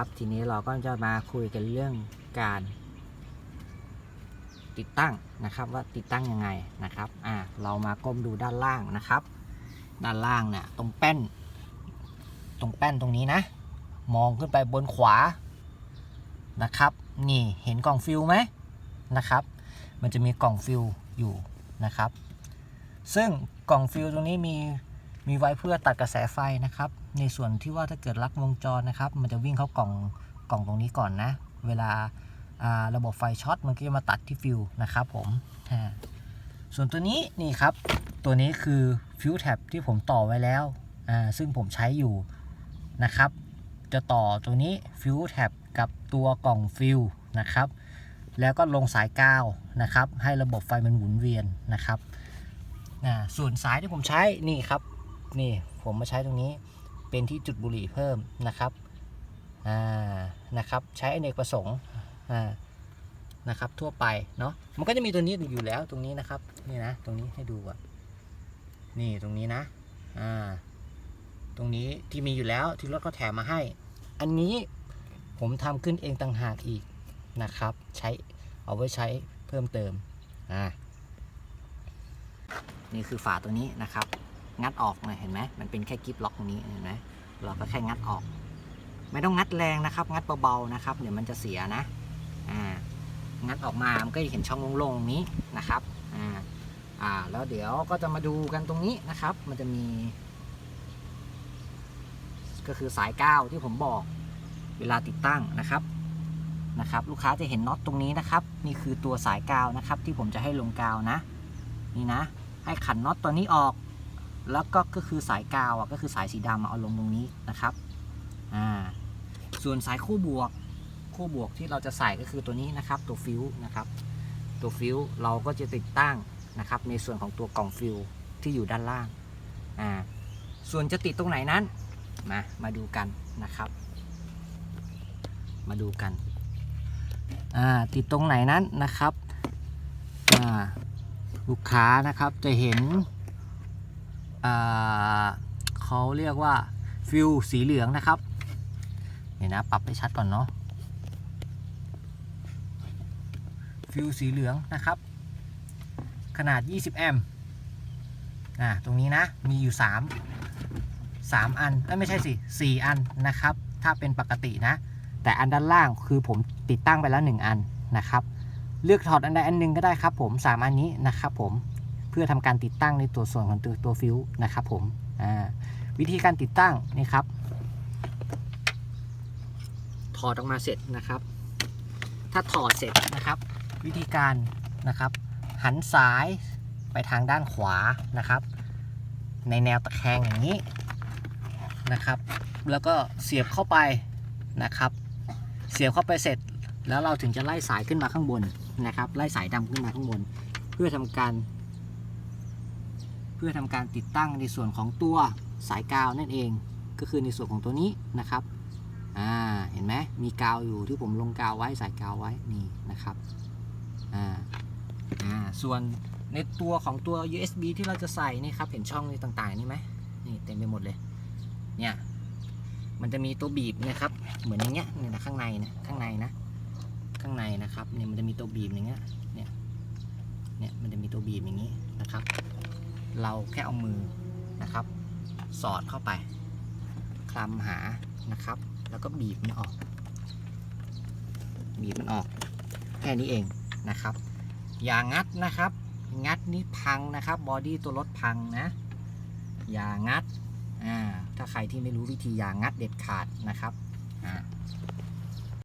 ครับทีนี้เราก็จะมาคุยกันเรื่องการติดตั้งนะครับว่าติดตั้งยังไงนะครับอ่าเรามาก้มดูด้านล่างนะครับ ด้านล่างเนี่ยตรงแป้น ตรงแป้นตรงนี้นะ มองขึ้นไปบนขวานะครับ นี่เห็นกล่องฟิลไหมนะครับ มันจะมีกล่องฟิลอยู่นะครับ ซึ่งกล่องฟิลตรงนี้มี มีไว้เพื่อตัดกระแสไฟนะครับ ในส่วนที่ว่าถ้าเกิดลักวงจรนะครับ มันจะวิ่งเข้ากล่องกล่องตรงนี้ก่อนนะ เวลาระบบไฟช็อตมันก็จะมาตัดที่ฟิลนะครับผมส่วนตัวนี้นี่ครับ ตัวนี้คือฟิวแท็บที่ผมต่อไว้แล้ว ซึ่งผมใช้อยู่นะครับ จะต่อตัวนี้ฟิวแท็บกับตัวกล่องฟิลนะครับ แล้วก็ลงสายกาวนะครับ ให้ระบบไฟมันหมุนเวียนนะครับ ส่วนสายที่ผมใช้นี่ครับ นี่ผมมาใช้ตรงนี้เป็นที่จุดบุหรี่เพิ่มนะครับอ่านะครับ ใช้อเนกประสงค์อ่านะครับ ทั่วไปเนาะมันก็จะมีตัวนี้อยู่แล้วตรงนี้นะครับนี่นะตรงนี้ให้ดูก่อนนี่ตรงนี้นะอ่าตรงนี้ที่มีอยู่แล้วที่รถเขาแถมมาให้ อันนี้ผมทำขึ้นเองต่างหากอีกนะครับ ใช้เอาไว้ใช้เพิ่มเติมอ่านี่คือฝาตัวนี้นะครับ งัดออกเลยเห็นไหมมันเป็นแค่กิฟล็อกตรงนี้เห็นไหมเราก็แค่งัดออก ไม่ต้องงัดแรงนะครับ งัดเบาๆนะครับ เดี๋ยวมันจะเสียนะอ่างัดออกมามันก็จะเห็นช่องโล่งๆนี้นะครับอ่าอ่าแล้วเดี๋ยวก็จะมาดูกันตรงนี้นะครับ มันจะมี ก็คือสายก้าวที่ผมบอกเวลาติดตั้งนะครับนะครับ ลูกค้าจะเห็นน็อตตรงนี้นะครับ นี่คือตัวสายกาวนะครับ ที่ผมจะให้ลงกาวนะ นี่นะ ให้ขันน็อตตัวนี้ออก แล้วก็ก็คือสายกาวอะก็คือสายสีดำมาเอาลงตรงนี้นะครับอ่าส่วนสายคู่บวกคู่บวกที่เราจะใส่ก็คือตัวนี้นะครับ ตัวฟิวนะครับตัวฟิวเราก็จะติดตั้งนะครับ ในส่วนของตัวกล่องฟิวที่อยู่ด้านล่างอ่าส่วนจะติดตรงไหนนั้นมามาดูกันนะครับ มาดูกันอ่าติดตรงไหนนั้นนะครับอ่าลูกค้านะครับจะเห็น เขาเรียกว่าฟิวสีเหลืองนะครับเดี๋ยวนะปรับให้ชัดก่อนเนาะฟิวสีเหลืองนะครับ ขนาด 20 แอมป์อ่าตรงนี้นะ มีอยู่ 3 3 อันเอ้ไม่ใช่สิ4อันนะครับ ถ้าเป็นปกตินะ แต่อันด้านล่างคือผมติดตั้งไปแล้ว 1 อันนะครับ เลือกถอดอันใดอันหนึ่งก็ได้ครับผม 3 อันนี้นะครับผม พื่อทำการติดตั้งในตัวส่วนของตัวตัวฟิวนะครับผมวิธีการติดตั้งนี่ครับ ถอดออกมาเสร็จนะครับ ถ้าถอดเสร็จนะครับ วิธีการนะครับ หันซ้ายไปทางด้านขวานะครับ ในแนวตะแคงอย่างนี้นะครับ แล้วก็เสียบเข้าไปนะครับ เสียบเข้าไปเสร็จแล้วเราถึงจะไล่สายขึ้นมาข้างบนนะครับ ไล่สายดำขึ้นมาข้างบน เพื่อทำการ เพื่อทำการติดตั้งในส่วนของตัวสายกาวนั่นเอง ก็คือในส่วนของตัวนี้นะครับอ่าเห็นไหมมีกาวอยู่ที่ผมลงกาวไว้สายกาวไว้นี่นะครับอ่าอ่าส่วนในตัวของตัว USB ที่เราจะใส่นี่ครับ เห็นช่องนี้ต่างๆนี่ไหมนี่เต็มไปหมดเลยเนี่ยมันจะมีตัวบีบนะครับ เหมือนอย่างเงี้ยนี่นะข้างในนะข้างในนะ ข้างในนะครับเนี่ยมันจะมีตัวบีบอย่างเงี้ยเนี่ยเนี่ยมันจะมีตัวบีบอย่างนี้นะครับ เราแค่เอามือนะครับ สอดเข้าไป คลำหานะครับ แล้วก็บีบมันออก บีบมันออก แค่นี้เองนะครับ อย่างัดนะครับ งัดนี่พังนะครับบอดี้ตัวรถพังนะ อย่างัดอ่าถ้าใครที่ไม่รู้วิธีอย่างงัดเด็ดขาดนะครับอ่า